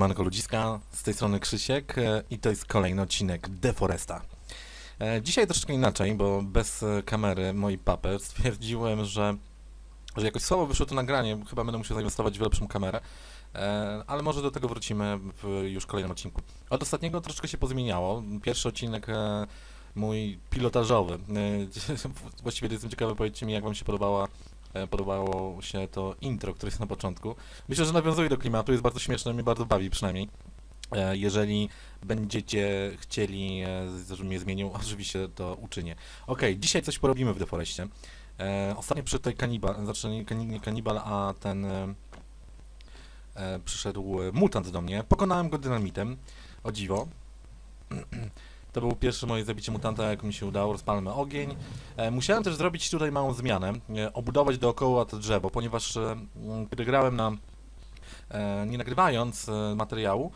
Siemanko ludziska, z tej strony Krzysiek e, i to jest kolejny odcinek Deforesta. E, Dzisiaj troszeczkę inaczej, bo bez e, kamery mojej papy stwierdziłem, że, że jakoś słabo wyszło to nagranie, chyba będę musiał zainwestować w lepszą kamerę, ale może do tego wrócimy w już kolejnym odcinku. Od ostatniego troszeczkę się pozmieniało. Pierwszy odcinek mój pilotażowy. Właściwie jestem ciekawy, powiedzcie mi jak wam się podobała podobało się to intro, które jest na początku. Myślę, że nawiązuje do klimatu, jest bardzo śmieszne, mnie bardzo bawi przynajmniej. E, Jeżeli będziecie chcieli, e, żebym je zmienił, oczywiście to uczynię. Okej, dzisiaj coś porobimy w Deforeście. E, Ostatnio przy tej kanibal, znaczy nie kani- nie kanibal, a ten e, e, przyszedł e, mutant do mnie. Pokonałem go dynamitem, o dziwo. To był pierwsze moje zabicie mutanta, jak mi się udało, rozpalmy ogień. E, musiałem też zrobić tutaj małą zmianę, e, obudować dookoła to drzewo, ponieważ kiedy grałem na e, nie nagrywając materiału,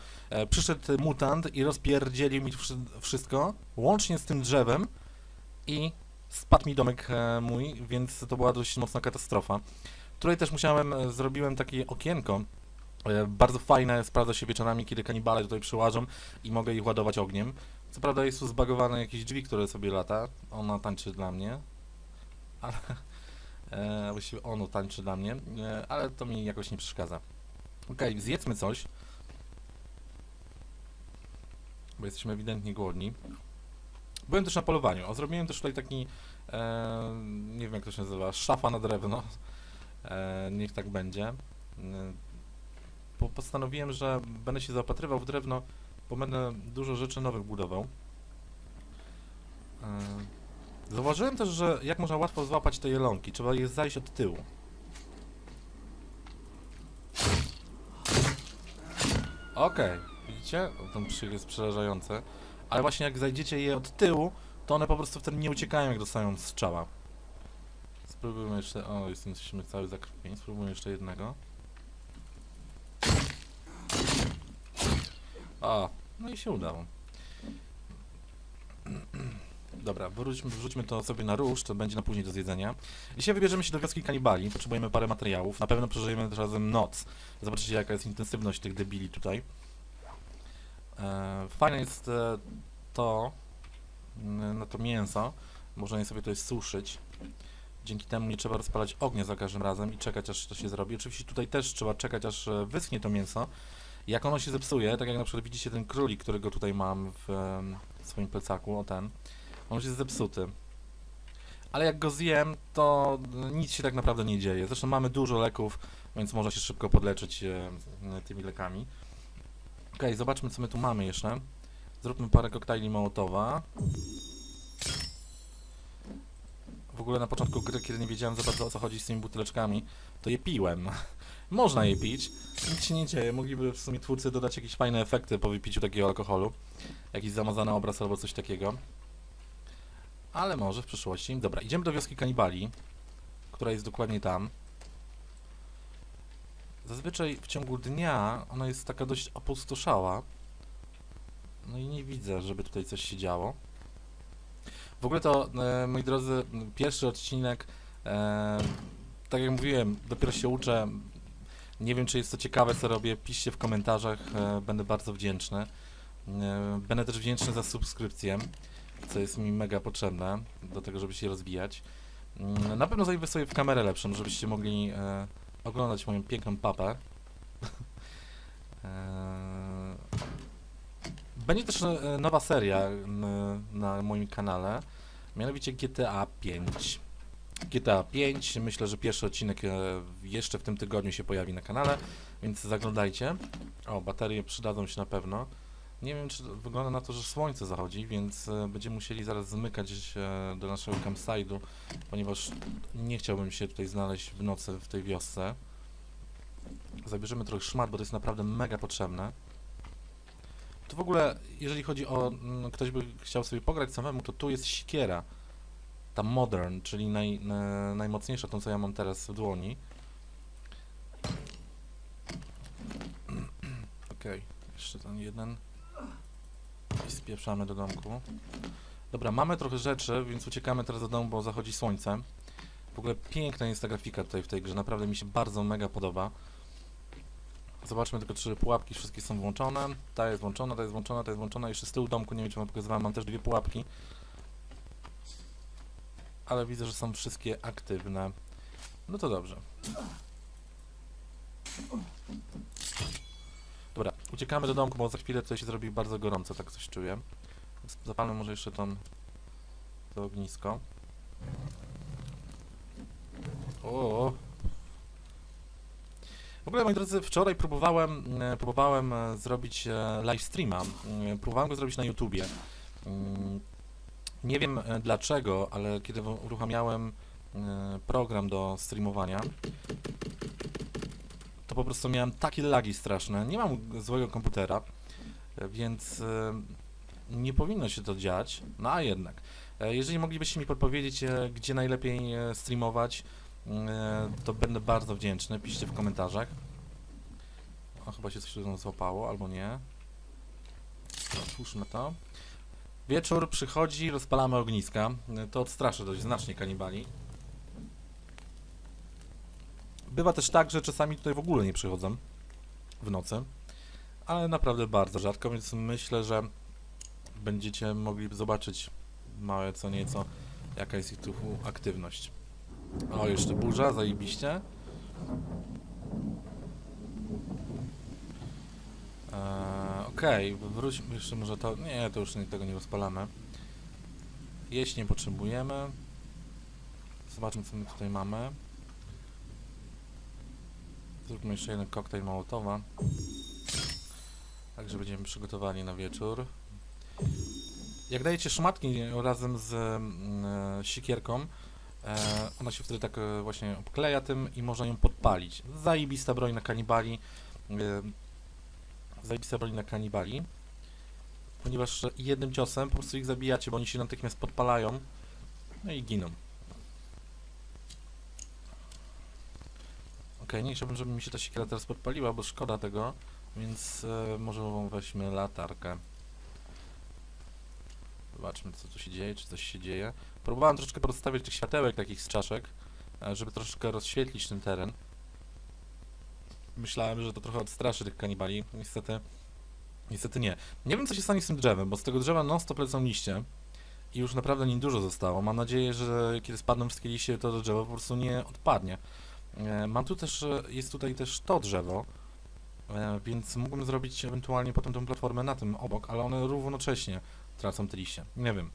przyszedł mutant i rozpierdzielił mi wszy- wszystko, łącznie z tym drzewem i spadł mi domek mój, więc to była dość mocna katastrofa. Tutaj też musiałem, zrobiłem takie okienko, bardzo fajne, sprawdza się wieczorami, kiedy kanibale tutaj przyłażą i mogę ich ładować ogniem. Co prawda jest tu zbagowane jakieś drzwi, które sobie lata, ona tańczy dla mnie, ale e, właściwie ono tańczy dla mnie, e, ale to mi jakoś nie przeszkadza. Okej, zjedzmy coś. Bo jesteśmy ewidentnie głodni. Byłem też na polowaniu. O, zrobiłem też tutaj taki, e, nie wiem jak to się nazywa, szafa na drewno. E, niech tak będzie. E, po, postanowiłem, że będę się zaopatrywał w drewno, bo będę dużo rzeczy nowych budował. E, zauważyłem też, że jak można łatwo złapać te jelonki. Trzeba je zajść od tyłu. Okej, widzicie? O, Ten krzyk jest przerażający. Ale właśnie jak zajdziecie je od tyłu, to one po prostu wtedy nie uciekają, jak dostają strzała. Spróbujmy jeszcze... O, jesteśmy cały zakrwieni. Spróbujmy jeszcze jednego. O, no i się udało. Dobra, wróćmy, wrzućmy to sobie na róż, to będzie na później do zjedzenia. Dzisiaj wybierzemy się do wioski kanibali, potrzebujemy parę materiałów. Na pewno przeżyjemy razem noc. Zobaczycie jaka jest intensywność tych debili tutaj. E, fajne jest e, to, n- no to mięso, można je sobie tutaj suszyć. Dzięki temu nie trzeba rozpalać ognia za każdym razem i czekać aż to się zrobi. Oczywiście tutaj też trzeba czekać aż e, wyschnie to mięso. Jak ono się zepsuje, tak jak na przykład widzicie ten królik, którego tutaj mam w em, swoim plecaku, o ten, on już jest zepsuty. Ale jak go zjem, to nic się tak naprawdę nie dzieje. Zresztą mamy dużo leków, więc można się szybko podleczyć tymi lekami. Okej, zobaczmy co my tu mamy jeszcze. Zróbmy parę koktajli Mołotowa. W ogóle na początku gry, kiedy nie wiedziałem za bardzo o co chodzi z tymi buteleczkami, to je piłem. Można je pić, nic się nie dzieje. Mogliby w sumie twórcy dodać jakieś fajne efekty po wypiciu takiego alkoholu. Jakiś zamazany obraz albo coś takiego. Ale może w przyszłości. Dobra, idziemy do wioski kanibali, która jest dokładnie tam. Zazwyczaj w ciągu dnia ona jest taka dość opustoszała. No i nie widzę, żeby tutaj coś się działo. W ogóle to, e, moi drodzy, pierwszy odcinek, e, tak jak mówiłem, dopiero się uczę. Nie wiem, czy jest to ciekawe, co robię. Piszcie w komentarzach, e, będę bardzo wdzięczny. Będę też wdzięczny za subskrypcję, co jest mi mega potrzebne do tego, żeby się rozwijać. Mm, Na pewno zainwestuję w kamerę lepszą, żebyście mogli oglądać moją piękną papę. Będzie też e, nowa seria na moim kanale, mianowicie GTA 5. GTA 5, myślę, że pierwszy odcinek e, jeszcze w tym tygodniu się pojawi na kanale, więc zaglądajcie. O, baterie przydadzą się na pewno. Nie wiem, czy wygląda na to, że słońce zachodzi, więc e, będziemy musieli zaraz zmykać do naszego campsite'u, ponieważ nie chciałbym się tutaj znaleźć w nocy w tej wiosce. Zabierzemy trochę szmat, bo to jest naprawdę mega potrzebne. To w ogóle, jeżeli chodzi o... mm, ktoś by chciał sobie pograć samemu, to tu jest siekiera. Ta modern, czyli naj, na, najmocniejsza, tą co ja mam teraz w dłoni. Okej, jeszcze ten jeden. I spieprzamy do domku. Dobra, mamy trochę rzeczy, więc uciekamy teraz do domu, bo zachodzi słońce. W ogóle piękna jest ta grafika tutaj w tej grze, naprawdę mi się bardzo mega podoba. Zobaczmy tylko, czy pułapki wszystkie są włączone. Ta jest włączona, ta jest włączona, ta jest włączona. Jeszcze z tyłu domku, nie wiem czy wam pokazywałem, mam też dwie pułapki. Ale widzę, że są wszystkie aktywne. No to dobrze. Dobra, uciekamy do domku, bo za chwilę tutaj się zrobi bardzo gorąco, tak coś czuję. Zapalmy może jeszcze tą, to ognisko. O. W ogóle, moi drodzy, wczoraj próbowałem, e, próbowałem e, zrobić e, live streama. Próbowałem go zrobić na YouTubie. Mm, Nie wiem dlaczego, ale kiedy uruchamiałem program do streamowania, to po prostu miałem takie lagi straszne. Nie mam złego komputera, więc nie powinno się to dziać. No a jednak. Jeżeli moglibyście mi podpowiedzieć, gdzie najlepiej streamować, to będę bardzo wdzięczny. Piszcie w komentarzach. O, chyba się coś tu złapało, albo nie. Otwórzmy to. Wieczór przychodzi, rozpalamy ogniska. E, To odstraszy dość znacznie kanibali. Bywa też tak, że czasami tutaj w ogóle nie przychodzą w nocy, ale naprawdę bardzo rzadko, więc myślę, że będziecie mogli zobaczyć małe co nieco, jaka jest ich tu aktywność. O, jeszcze burza, zajebiście. Eee, Okej, wróćmy jeszcze może to... Nie, to już nie, tego nie rozpalamy. Jeść nie potrzebujemy. Zobaczmy, co my tutaj mamy. Zróbmy jeszcze jeden koktajl Mołotowa. Także będziemy przygotowani na wieczór. Jak dajecie szmatki razem z mm, e, sikierką, ona się wtedy tak e, właśnie obkleja tym i można ją podpalić. Zajebista broń na kanibali. E, zajebista broń na kanibali. Ponieważ jednym ciosem po prostu ich zabijacie, bo oni się natychmiast podpalają. No i giną. Okej, nie chciałbym, żeby mi się ta siekiera teraz podpaliła, bo szkoda tego, więc e, może weźmy latarkę. Zobaczmy, co tu się dzieje, czy coś się dzieje. Próbowałem troszeczkę podstawiać tych światełek, takich z czaszek, e, żeby troszeczkę rozświetlić ten teren. Myślałem, że to trochę odstraszy tych kanibali. Niestety, niestety nie. Nie wiem, co się stanie z tym drzewem, bo z tego drzewa non-stop lecą liście i już naprawdę niedużo zostało. Mam nadzieję, że kiedy spadną wszystkie liście, to drzewo po prostu nie odpadnie. E, Mam tu też, jest tutaj też to drzewo, e, więc mógłbym zrobić ewentualnie potem tą platformę na tym obok, ale one równocześnie tracą te liście. Nie wiem.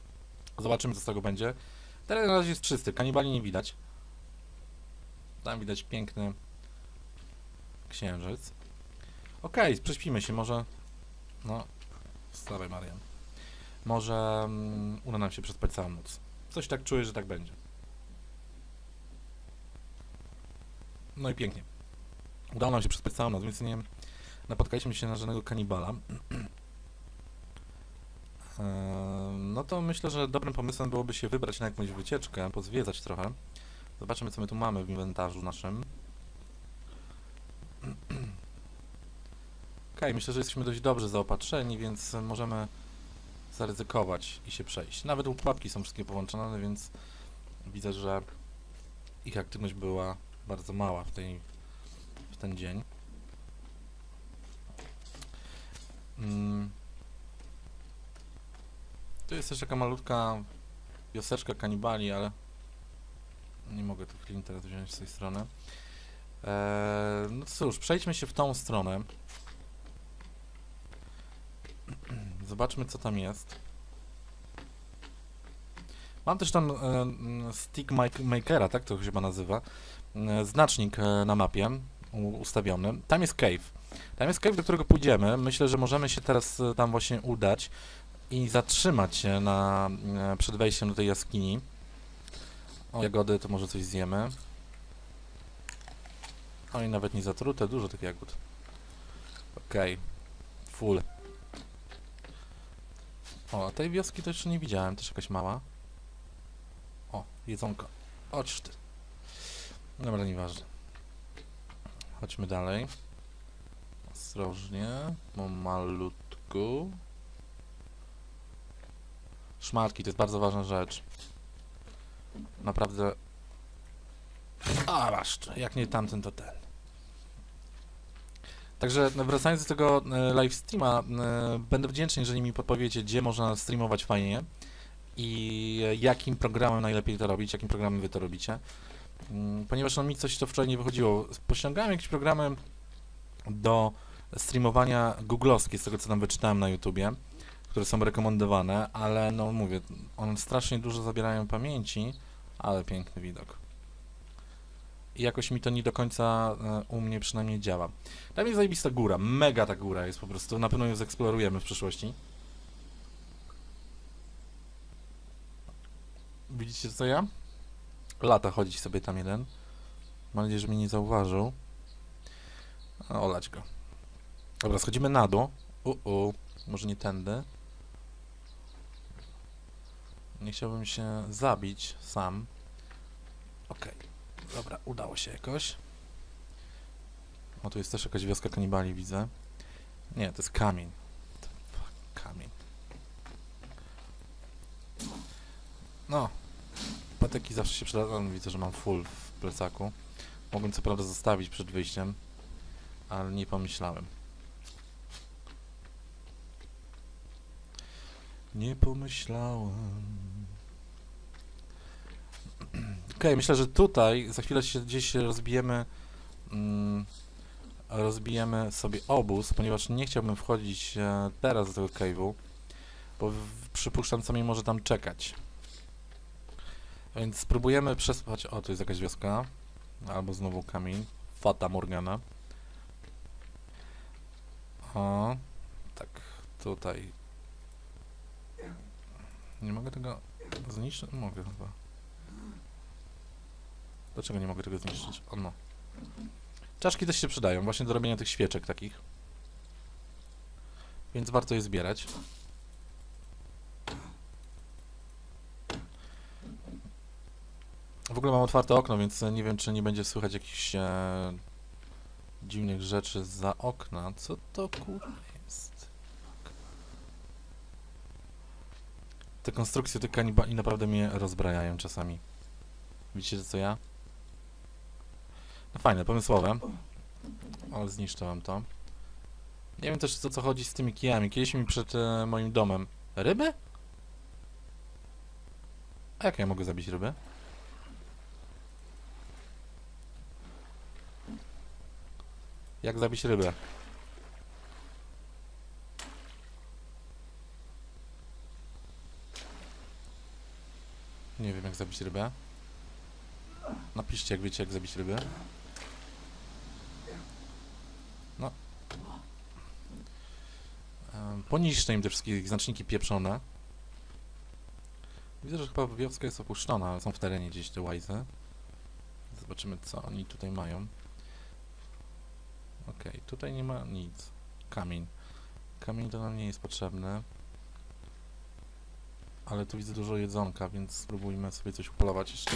Zobaczymy, co z tego będzie. Teraz na razie jest czysty, kanibali nie widać. Tam widać piękny księżyc. Okej, prześpimy się, może... No, stary Marian. Może mm, uda nam się przespać całą noc. Coś tak czuję, że tak będzie. No i pięknie. Udało nam się przespać całą noc, więc nie napotkaliśmy się na żadnego kanibala. No to myślę, że dobrym pomysłem byłoby się wybrać na jakąś wycieczkę, pozwiedzać trochę. Zobaczymy, co my tu mamy w inwentarzu naszym. Okej, myślę, że jesteśmy dość dobrze zaopatrzeni, więc możemy zaryzykować i się przejść. Nawet pułapki są wszystkie połączone, więc widzę, że ich aktywność była bardzo mała w, tej, w ten dzień. Mm. Tu jest też taka malutka wioseczka kanibali, ale nie mogę tu chwili teraz wziąć z tej strony. Eee, no cóż, przejdźmy się w tą stronę. Zobaczmy, co tam jest. Mam też tam e, stick makera, tak to chyba nazywa. E, znacznik e, na mapie ustawiony. Tam jest cave. Tam jest cave, do którego pójdziemy. Myślę, że możemy się teraz e, tam właśnie udać i zatrzymać się na, e, przed wejściem do tej jaskini. O, jagody to może coś zjemy. O i nawet nie zatrute, dużo tych jagód. Okej, full. O, a tej wioski to jeszcze nie widziałem, też jakaś mała. O, jedzonko. Chodź ty. Dobra, nieważne. Chodźmy dalej. Ostrożnie, malutku. Szmatki to jest bardzo ważna rzecz. Naprawdę. A, masz, jak nie tamten, to ten. Także no, wracając do tego e, live streama, e, będę wdzięczny, jeżeli mi podpowiecie, gdzie można streamować fajnie i e, jakim programem najlepiej to robić, jakim programem wy to robicie. Mm, Ponieważ no, mi coś to wczoraj nie wychodziło. Pościągałem jakieś programy do streamowania googlowskie, z tego co tam wyczytałem na YouTubie, które są rekomendowane, ale no mówię, one strasznie dużo zabierają pamięci, ale piękny widok. I jakoś mi to nie do końca e, u mnie przynajmniej działa. Tam jest zajebista góra, mega ta góra jest po prostu, na pewno ją zeksplorujemy w przyszłości. Widzicie co ja? Lata chodzić sobie tam jeden. Mam nadzieję, że mnie nie zauważył. A, Olać go. Dobra, schodzimy na dół. U, u. Może nie tędy. Nie chciałbym się zabić sam. Okej. Dobra, udało się jakoś. O, tu jest też jakaś wioska kanibali, widzę. Nie, to jest kamień. Kamień. No. Patyki zawsze się przydadzą. Widzę, że mam full w plecaku. Mogłem co prawda zostawić przed wyjściem, ale nie pomyślałem. Nie pomyślałem. Okej, myślę, że tutaj za chwilę się gdzieś rozbijemy. Mm, rozbijemy sobie obóz, ponieważ nie chciałbym wchodzić e, teraz do tego cave'u, bo przypuszczam, co mi może tam czekać. Więc spróbujemy przespać. O, tu jest jakaś wioska. Albo znowu kamień. Fata Morgana. O, tak, tutaj. Nie mogę tego zniszczyć? Mogę chyba. Dlaczego nie mogę tego zniszczyć? O no. Czaszki też się przydają, właśnie do robienia tych świeczek takich. Więc warto je zbierać. W ogóle mam otwarte okno, więc nie wiem, czy nie będzie słychać jakichś e, dziwnych rzeczy za okna. Co to kurwa jest? Te konstrukcje tych kanibali naprawdę mnie rozbrajają czasami. Widzicie co ja? No fajne, pomysłowe. Ale zniszczę wam to. Nie wiem też o co chodzi z tymi kijami. Kiedyś mi przed e, moim domem. Ryby? A jak ja mogę zabić rybę? Jak zabić rybę? Nie wiem jak zabić rybę. Napiszcie jak wiecie jak zabić rybę. No. Poniższe im te wszystkie znaczniki pieprzone. Widzę, że chyba wioska jest opuszczona, ale są w terenie gdzieś te łajzy. Zobaczymy co oni tutaj mają. Okej, tutaj nie ma nic. Kamień. Kamień to nam nie jest potrzebny. Ale tu widzę dużo jedzonka, więc spróbujmy sobie coś upolować jeszcze.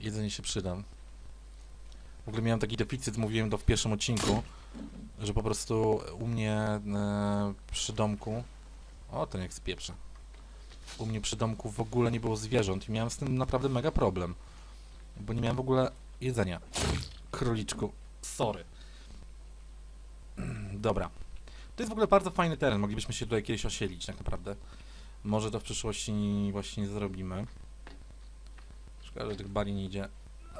Jedzenie się przyda. W ogóle miałem taki deficyt, mówiłem to w pierwszym odcinku, że po prostu u mnie e, przy domku... O, ten jak spieprze. U mnie przy domku w ogóle nie było zwierząt i miałem z tym naprawdę mega problem. Bo nie miałem w ogóle jedzenia. Króliczku. Sorry. Dobra. To jest w ogóle bardzo fajny teren. Moglibyśmy się tutaj kiedyś osiedlić, tak naprawdę. Może to w przyszłości właśnie zrobimy. Szkoda, że tych bali nie idzie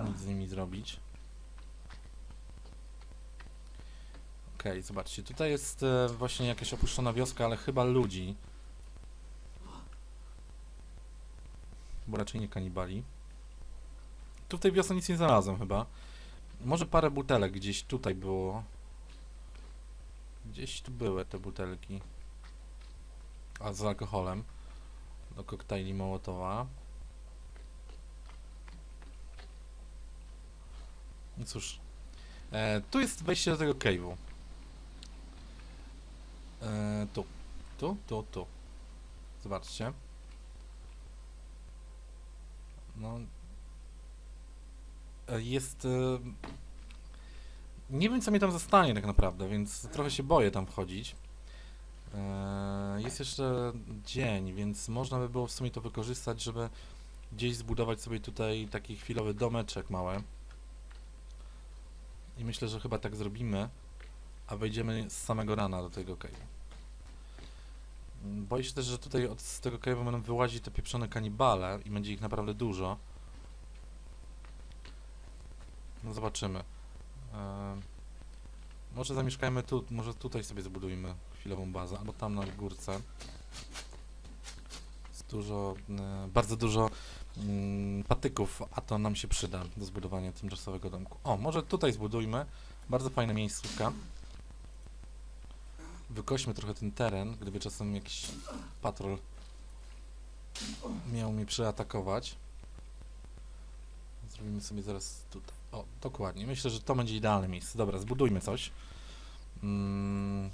nic z nimi zrobić. Okej, zobaczcie. Tutaj jest e, właśnie jakaś opuszczona wioska, ale chyba ludzi. Bo raczej nie kanibali. Tu w tej wiosce nic nie znalazłem chyba. Może parę butelek gdzieś tutaj było. Gdzieś tu były te butelki. A z alkoholem. Do koktajli Mołotowa. No cóż. E, tu jest wejście do tego cave'u. E, tu. Tu, tu, tu. Zobaczcie. No. E, Jest. E, nie wiem, co mnie tam zostanie tak naprawdę, więc trochę się boję tam wchodzić. Eee, Jest jeszcze dzień, więc można by było w sumie to wykorzystać, żeby gdzieś zbudować sobie tutaj taki chwilowy domeczek mały. I myślę, że chyba tak zrobimy, a wejdziemy z samego rana do tego cave'u. Mm, Boję się też, że tutaj od z tego cave'u będą wyłazić te pieprzone kanibale i będzie ich naprawdę dużo. No zobaczymy. Eee, może zamieszkajmy tu, może tutaj sobie zbudujmy chwilową bazę, albo tam na górce. Jest dużo, e, bardzo dużo mm, patyków, a to nam się przyda do zbudowania tymczasowego domku. O, może tutaj zbudujmy. Bardzo fajna miejscówka. Wykośmy trochę ten teren, gdyby czasem jakiś patrol miał mnie przyatakować. Zrobimy sobie zaraz tutaj. O, dokładnie. Myślę, że to będzie idealne miejsce. Dobra, zbudujmy coś. Mm.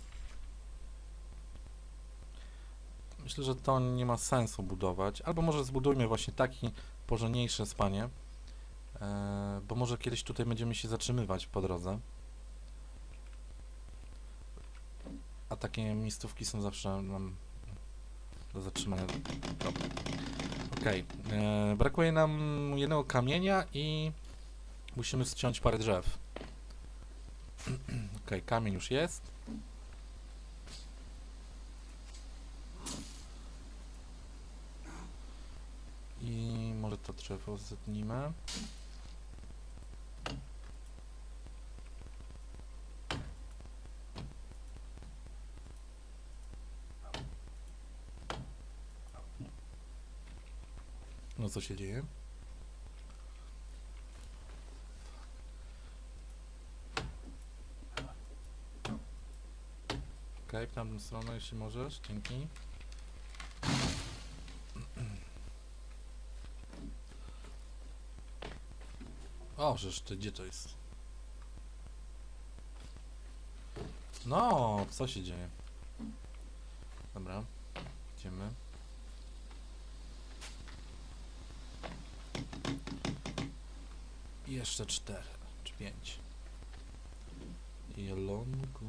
Myślę, że to nie ma sensu budować. Albo może zbudujmy właśnie taki porządniejsze spanie. E, bo może kiedyś tutaj będziemy się zatrzymywać po drodze. A takie miejscówki są zawsze nam do zatrzymania. Dobra. Okej. e, Brakuje nam jednego kamienia i musimy ściąć parę drzew. Okej, kamień już jest. I może to drzewo zetnijmy. No co się dzieje? Okej, w tamtą stronę, jeśli możesz, dzięki. O, żeż ty, gdzie to jest? No, co się dzieje? Dobra, idziemy. Jeszcze cztery, czy pięć. Jelonku.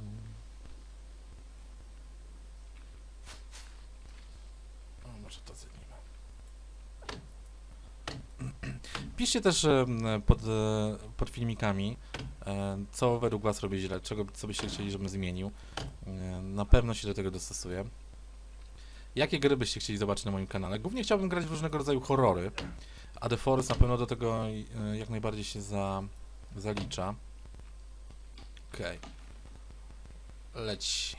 O, może to zetnijmy. Piszcie też pod, e, pod filmikami, e, co według Was robię źle, czego co byście chcieli, żebym zmienił. E, Na pewno się do tego dostosuję. Jakie gry byście chcieli zobaczyć na moim kanale? Głównie chciałbym grać w różnego rodzaju horrory, a The Forest na pewno do tego e, jak najbardziej się za, zalicza. Okej. Leci.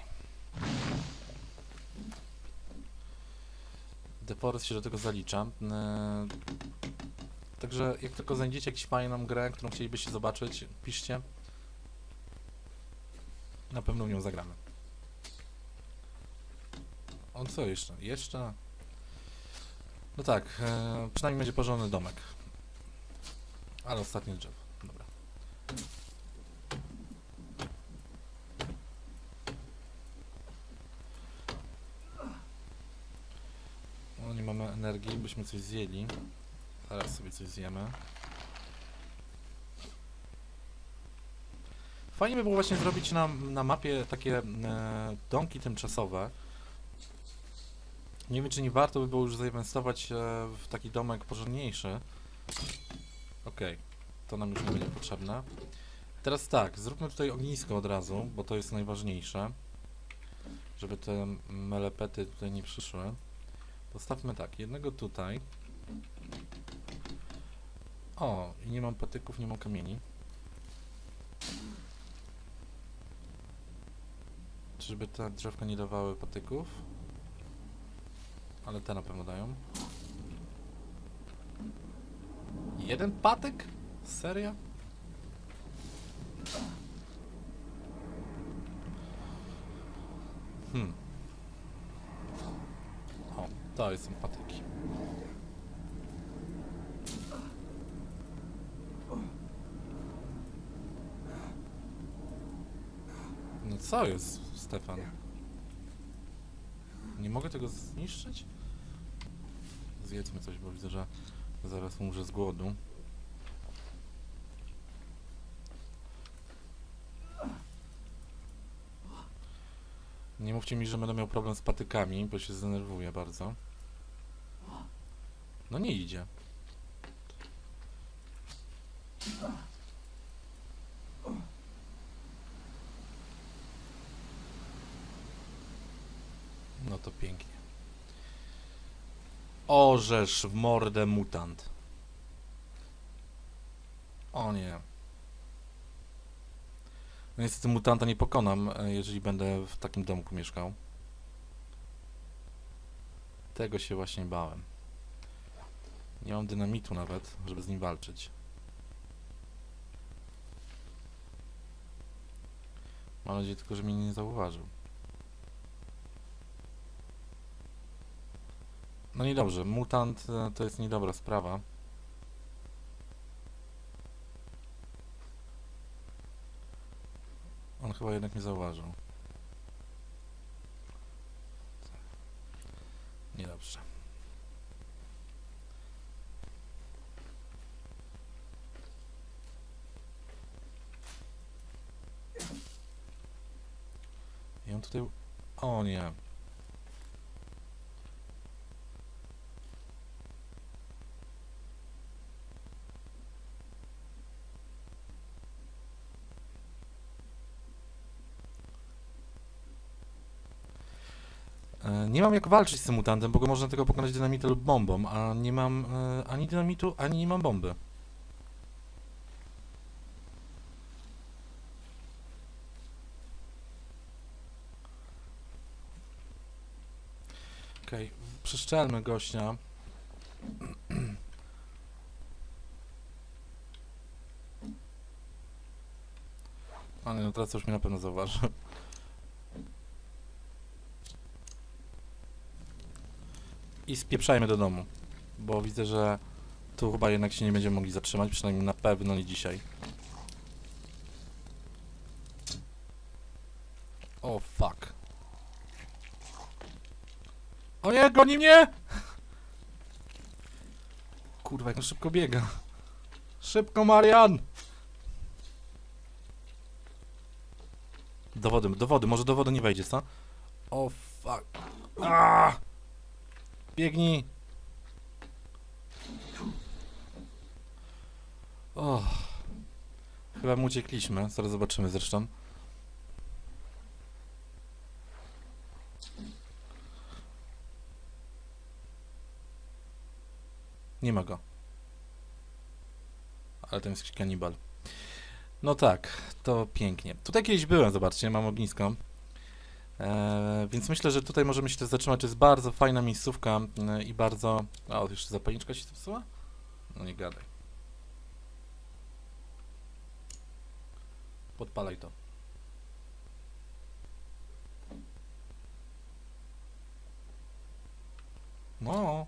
The Forest się do tego zalicza. E, Także jak tylko znajdziecie jakąś fajną grę, którą chcielibyście zobaczyć, piszcie. Na pewno w nią zagramy. O co jeszcze? Jeszcze? No tak, e, przynajmniej będzie porządny domek. Ale ostatnie drzewo. Dobra. No nie mamy energii, byśmy coś zjedli. Zaraz sobie coś zjemy. Fajnie by było właśnie zrobić na, na mapie takie e, domki tymczasowe. Nie wiem, czy nie warto by było już zainwestować e, w taki domek porządniejszy. Okej, to nam już nie będzie potrzebne. Teraz tak, zróbmy tutaj ognisko od razu, bo to jest najważniejsze. Żeby te melepety tutaj nie przyszły. Postawmy tak, jednego tutaj. O, i nie mam patyków, nie mam kamieni. Czyżby te drzewka nie dawały patyków? Ale te na pewno dają. Jeden patyk? Serio? Hmm. O, to są patyki. No co jest, Stefan? Nie mogę tego zniszczyć? zjedzmy coś, bo widzę, że zaraz umrze z głodu. Nie mówcie mi, że będę miał problem z patykami, bo się zdenerwuję bardzo. No nie idzie. No to pięknie. Orzesz w mordę mutant. O nie. No niestety mutanta nie pokonam, e, jeżeli będę w takim domku mieszkał. Tego się właśnie bałem. Nie mam dynamitu nawet, żeby z nim walczyć. Mam nadzieję tylko, że mnie nie zauważył. No niedobrze, mutant e, to jest niedobra sprawa. On chyba jednak nie zauważył. Niedobrze. I on tutaj... O nie. E, Nie mam jak walczyć z tym mutantem, bo go można tylko pokonać dynamitem lub bombą, a nie mam e, ani dynamitu, ani nie mam bomby. Okej, przeszczelmy gościa. Ale no teraz już mnie na pewno zauważy. I spieprzajmy do domu. Bo widzę, że tu chyba jednak się nie będziemy mogli zatrzymać, przynajmniej na pewno nie dzisiaj. O fuck. O nie, goni mnie! Kurwa, jak on szybko biega. Szybko, Marian! Do wody, do wody, może do wody nie wejdzie, co? O fuck. Aaaa! Biegnij! O. Chyba mu uciekliśmy, zaraz zobaczymy zresztą. Nie ma go. Ale to jest kanibal. No tak, to pięknie. Tutaj kiedyś byłem, zobaczcie, mam ognisko. Eee, więc myślę, że tutaj możemy się też zatrzymać. Jest bardzo fajna miejscówka e, i bardzo... A, o, jeszcze zapalniczka się zepsuła? No nie gadaj. Podpalaj to. No.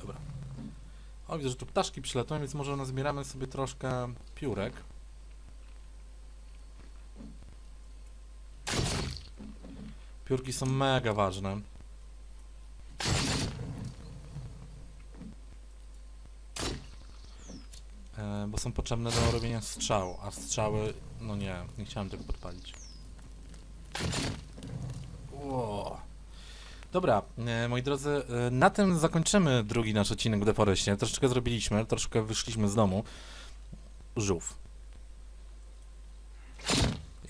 Dobra. O, widzę, że tu ptaszki przylatują, więc może nazbieramy sobie troszkę piórek. Piórki są mega ważne. E, bo są potrzebne do robienia strzał, a strzały... No nie, nie chciałem tego podpalić. Ło. Dobra, e, moi drodzy, e, na tym zakończymy drugi nasz odcinek w Deforestie. Troszeczkę zrobiliśmy, troszeczkę wyszliśmy z domu. Żółw.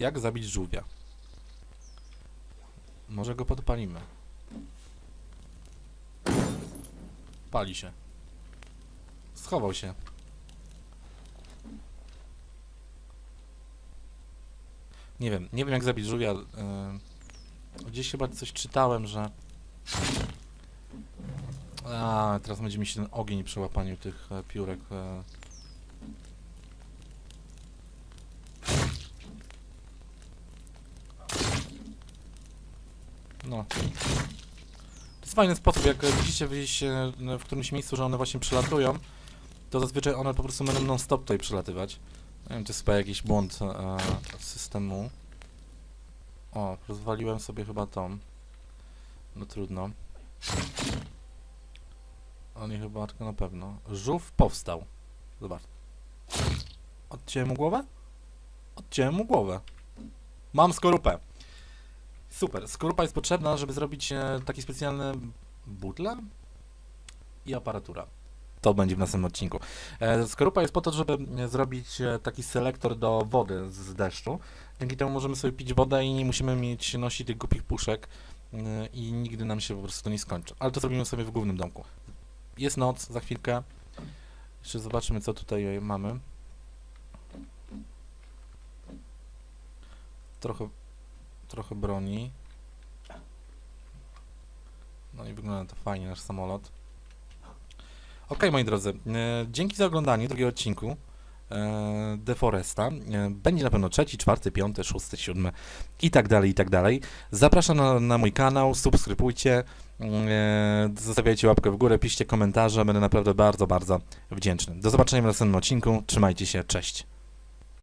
Jak zabić żółwia? Może go podpalimy. Pali się. Schował się. Nie wiem, nie wiem jak zabić żółwia. Yy, gdzieś chyba coś czytałem, że... A, teraz będzie mi się ten ogień przy łapaniu tych e, piórek. No. To jest fajny sposób, jak widzicie gdzieś w którymś miejscu, że one właśnie przelatują, to zazwyczaj one po prostu będą non-stop tutaj przelatywać. Nie wiem, to jest chyba jakiś błąd e, systemu. O, rozwaliłem sobie chyba tą. No trudno. O nie chyba tylko na pewno. Żółw powstał. Zobacz. Odciąłem mu głowę? Odciąłem mu głowę. Mam skorupę. Super. Skorupa jest potrzebna, żeby zrobić e, taki specjalny butle i aparatura. To będzie w następnym odcinku. E, Skorupa jest po to, żeby e, zrobić taki selektor do wody z deszczu. Dzięki temu możemy sobie pić wodę i nie musimy mieć nosić tych głupich puszek i nigdy nam się po prostu to nie skończy. Ale to zrobimy sobie w głównym domku. Jest noc, za chwilkę. Jeszcze zobaczymy, co tutaj mamy. Trochę, trochę broni. No i wygląda to fajnie, nasz samolot. Ok, moi drodzy, e, dzięki za oglądanie drugiego odcinku e, Deforesta. E, będzie na pewno trzeci, czwarty, piąty, szósty, siódmy i tak dalej, i tak dalej. Zapraszam na, na mój kanał, subskrybujcie, e, zostawiajcie łapkę w górę, piszcie komentarze, będę naprawdę bardzo, bardzo wdzięczny. Do zobaczenia w następnym odcinku, trzymajcie się, cześć.